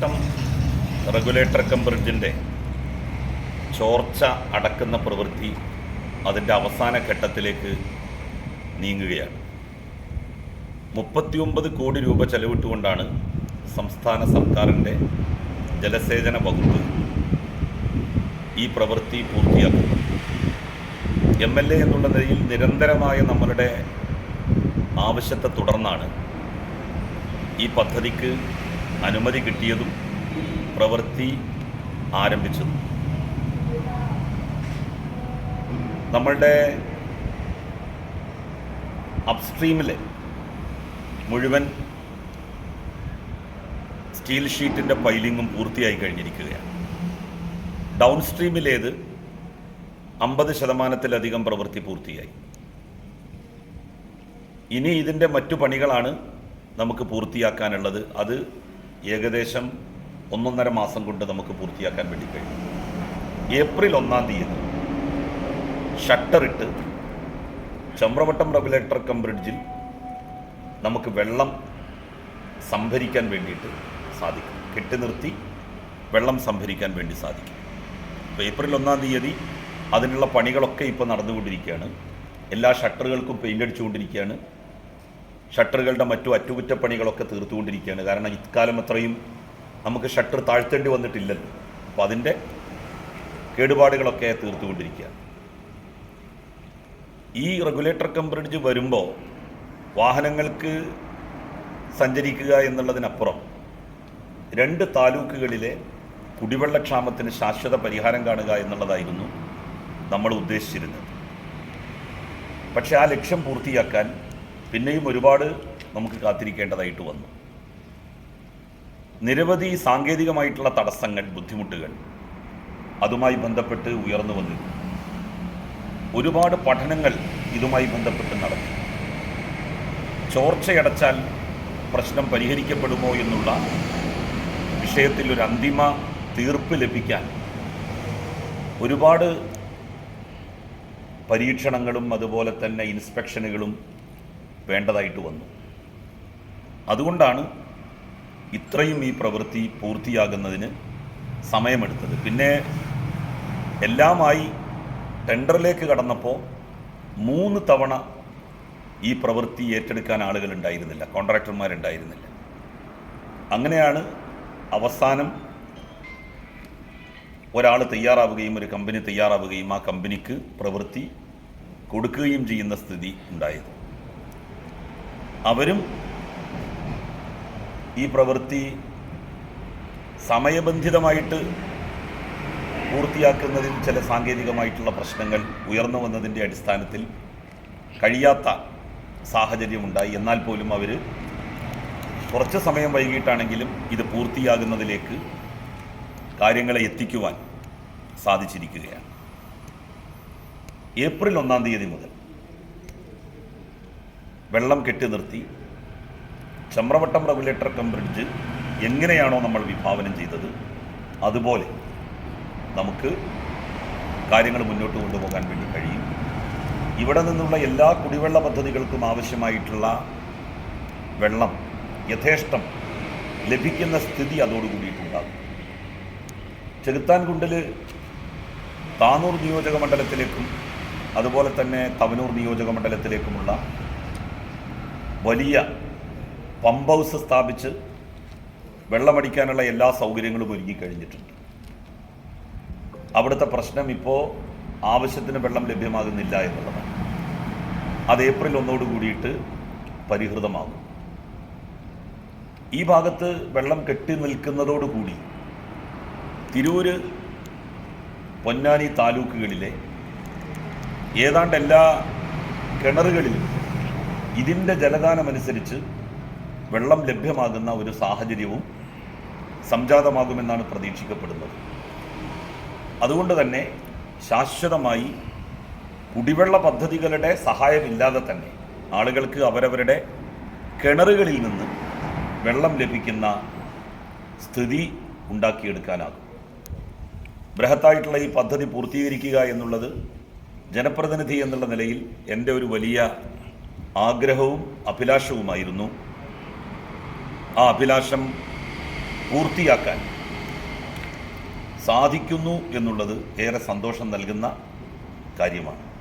Chamravattam regulator come ബ്രിഡ്ജിന്റെ ചോർച്ച അടക്കുന്ന പ്രവൃത്തി അതിന്റെ അവസാന ഘട്ടത്തിലേക്ക് നീങ്ങുകയാണ്. മുപ്പത്തിയൊമ്പത് കോടി രൂപ ചെലവിട്ടുകൊണ്ടാണ് സംസ്ഥാന സർക്കാരിന്റെ ജലസേചന വകുപ്പ് ഈ പ്രവൃത്തി പൂർത്തിയാക്കുന്നത്. എം എൽ എ എന്നുള്ള നിലയിൽ നിരന്തരമായ നമ്മളുടെ ആവശ്യത്തെ തുടർന്നാണ് ഈ പദ്ധതിക്ക് അനുമതി കിട്ടിയതും പ്രവൃത്തി ആരംഭിച്ചതും. നമ്മളുടെ അപ്സ്ട്രീമിലെ മുഴുവൻ സ്റ്റീൽ ഷീറ്റിന്റെ പൈലിങ്ങും പൂർത്തിയായി കഴിഞ്ഞിരിക്കുകയാണ്. ഡൗൺ സ്ട്രീമിലേത് അമ്പത് ശതമാനത്തിലധികം പ്രവൃത്തി പൂർത്തിയായി. ഇനി ഇതിന്റെ മറ്റു പണികളാണ് നമുക്ക് പൂർത്തിയാക്കാനുള്ളത്. അത് ഏകദേശം ഒന്നൊന്നര മാസം കൊണ്ട് നമുക്ക് പൂർത്തിയാക്കാൻ വേണ്ടി കഴിയും. ഏപ്രിൽ ഒന്നാം തീയതി ഷട്ടറിട്ട് ചമ്രവട്ടം റെഗുലേറ്റർ കം ബ്രിഡ്ജിൽ നമുക്ക് വെള്ളം സംഭരിക്കാൻ വേണ്ടിയിട്ട് സാധിക്കും. കെട്ടി നിർത്തി വെള്ളം സംഭരിക്കാൻ വേണ്ടി സാധിക്കും. അപ്പോൾ ഏപ്രിൽ ഒന്നാം തീയതി അതിനുള്ള പണികളൊക്കെ ഇപ്പോൾ നടന്നുകൊണ്ടിരിക്കുകയാണ്. എല്ലാ ഷട്ടറുകൾക്കും പെയിന്റ് അടിച്ചുകൊണ്ടിരിക്കുകയാണ്. ഷട്ടറുകളുടെ മറ്റു അറ്റകുറ്റപ്പണികളൊക്കെ തീർത്തുകൊണ്ടിരിക്കുകയാണ്. കാരണം ഇക്കാലം അത്രയും നമുക്ക് ഷട്ടർ താഴ്ത്തേണ്ടി വന്നിട്ടില്ലല്ലോ. അപ്പോൾ അതിന്റെ കേടുപാടുകളൊക്കെ തീർത്തുകൊണ്ടിരിക്കുകയാണ്. ഈ റെഗുലേറ്റർ കം ബ്രിഡ്ജ് വരുമ്പോൾ വാഹനങ്ങൾക്ക് സഞ്ചരിക്കുക എന്നുള്ളതിനപ്പുറം രണ്ട് താലൂക്കുകളിലെ കുടിവെള്ളക്ഷാമത്തിന് ശാശ്വത പരിഹാരം കാണുക എന്നുള്ളതായിരുന്നു നമ്മൾ ഉദ്ദേശിച്ചിരുന്നത്. പക്ഷേ ആ ലക്ഷ്യം പൂർത്തിയാക്കാൻ പിന്നെയും ഒരുപാട് നമുക്ക് കാത്തിരിക്കേണ്ടതായിട്ട് വന്നു. നിരവധി സാങ്കേതികമായിട്ടുള്ള തടസ്സങ്ങൾ ബുദ്ധിമുട്ടുകൾ അതുമായി ബന്ധപ്പെട്ട് ഉയർന്നു വന്നിരുന്നു ഒരുപാട് പഠനങ്ങൾ ഇതുമായി ബന്ധപ്പെട്ട് നടത്തി ചോർച്ചയടച്ചാൽ പ്രശ്നം പരിഹരിക്കപ്പെടുമോ എന്നുള്ള വിഷയത്തിൽ ഒരു അന്തിമ തീർപ്പ് ലഭിക്കാൻ ഒരുപാട് പരീക്ഷണങ്ങളും അതുപോലെ തന്നെ ഇൻസ്പെക്ഷനുകളും വേണ്ടതായിട്ട് വന്നു. അതുകൊണ്ടാണ് ഇത്രയും ഈ പ്രവൃത്തി പൂർത്തിയാകുന്നതിന് സമയമെടുത്തത്. പിന്നെ എല്ലാമായി ടെൻഡറിലേക്ക് കടന്നപ്പോൾ മൂന്ന് തവണ ഈ പ്രവൃത്തി ഏറ്റെടുക്കാൻ ആളുകൾ ഉണ്ടായിരുന്നില്ല കോൺട്രാക്ടർമാരുണ്ടായിരുന്നില്ല. അങ്ങനെയാണ് അവസാനം ഒരാൾ തയ്യാറാവുകയും ഒരു കമ്പനി തയ്യാറാവുകയും ആ കമ്പനിക്ക് പ്രവൃത്തി കൊടുക്കുകയും ചെയ്യുന്ന സ്ഥിതി ഉണ്ടായത്. അവരും ഈ പ്രവൃത്തി സമയബന്ധിതമായിട്ട് പൂർത്തിയാക്കുന്നതിൽ ചില സാങ്കേതികമായിട്ടുള്ള പ്രശ്നങ്ങൾ ഉയർന്നു വന്നതിന്റെ അടിസ്ഥാനത്തിൽ കഴിയാത്ത സാഹചര്യമുണ്ടായി. എന്നാൽ പോലും അവർ കുറച്ച് സമയം വൈകിട്ടാണെങ്കിലും ഇത് പൂർത്തിയാകുന്നതിലേക്ക് കാര്യങ്ങളെ എത്തിക്കുവാൻ സാധിച്ചിരിക്കുകയാണ്. ഏപ്രിൽ ഒന്നാം തീയതി മുതൽ വെള്ളം കെട്ടി നിർത്തി ചമ്രവട്ടം റെഗുലേറ്റർ കം ബ്രിഡ്ജ് എങ്ങനെയാണോ നമ്മൾ വിഭാവനം ചെയ്തത് അതുപോലെ നമുക്ക് കാര്യങ്ങൾ മുന്നോട്ട് കൊണ്ടുപോകാൻ വേണ്ടി കഴിയും. ഇവിടെ നിന്നുള്ള എല്ലാ കുടിവെള്ള പദ്ധതികൾക്കും ആവശ്യമായിട്ടുള്ള വെള്ളം യഥേഷ്ടം ലഭിക്കുന്ന സ്ഥിതി അതോടുകൂടിയിട്ടുണ്ടാകും ചെകുത്താൻകുണ്ടിൽ താനൂർ നിയോജക മണ്ഡലത്തിലേക്കും അതുപോലെ തന്നെ തവനൂർ നിയോജക മണ്ഡലത്തിലേക്കുമുള്ള വലിയ പമ്പ് ഹൗസ് സ്ഥാപിച്ച് വെള്ളമടിക്കാനുള്ള എല്ലാ സൗകര്യങ്ങളും ഒരുങ്ങിക്കഴിഞ്ഞിട്ടുണ്ട് അവിടുത്തെ പ്രശ്നം ഇപ്പോൾ ആവശ്യത്തിന് വെള്ളം ലഭ്യമാകുന്നില്ല എന്നുള്ളതാണ്. അത് ഏപ്രിൽ ഒന്നോട് കൂടിയിട്ട് പരിഹൃതമാകും. ഈ ഭാഗത്ത് വെള്ളം കെട്ടി നിൽക്കുന്നതോടുകൂടി തിരൂര് പൊന്നാനി താലൂക്കുകളിലെ ഏതാണ്ട് എല്ലാ കിണറുകളിലും ഇതിന്റെ ജലദാനമനുസരിച്ച് വെള്ളം ലഭ്യമാകുന്ന ഒരു സാഹചര്യവും സംജാതമാകുമെന്നാണ് പ്രതീക്ഷിക്കപ്പെടുന്നത്. അതുകൊണ്ട് തന്നെ ശാശ്വതമായി കുടിവെള്ള പദ്ധതികളുടെ സഹായമില്ലാതെ തന്നെ ആളുകൾക്ക് അവരവരുടെ കിണറുകളിൽ നിന്ന് വെള്ളം ലഭിക്കുന്ന സ്ഥിതി ഉണ്ടാക്കിയെടുക്കാനാകും. ബൃഹത്തായിട്ടുള്ള ഈ പദ്ധതി പൂർത്തീകരിക്കുക എന്നുള്ളത് ജനപ്രതിനിധി എന്നുള്ള നിലയിൽ എന്റെ ഒരു വലിയ ആഗ്രഹവും അഭിലാഷവുമായിരുന്നു. ആ അഭിലാഷം പൂർത്തിയാക്കാൻ സാധിക്കുന്നു എന്നുള്ളത് ഏറെ സന്തോഷം നൽകുന്ന കാര്യമാണ്.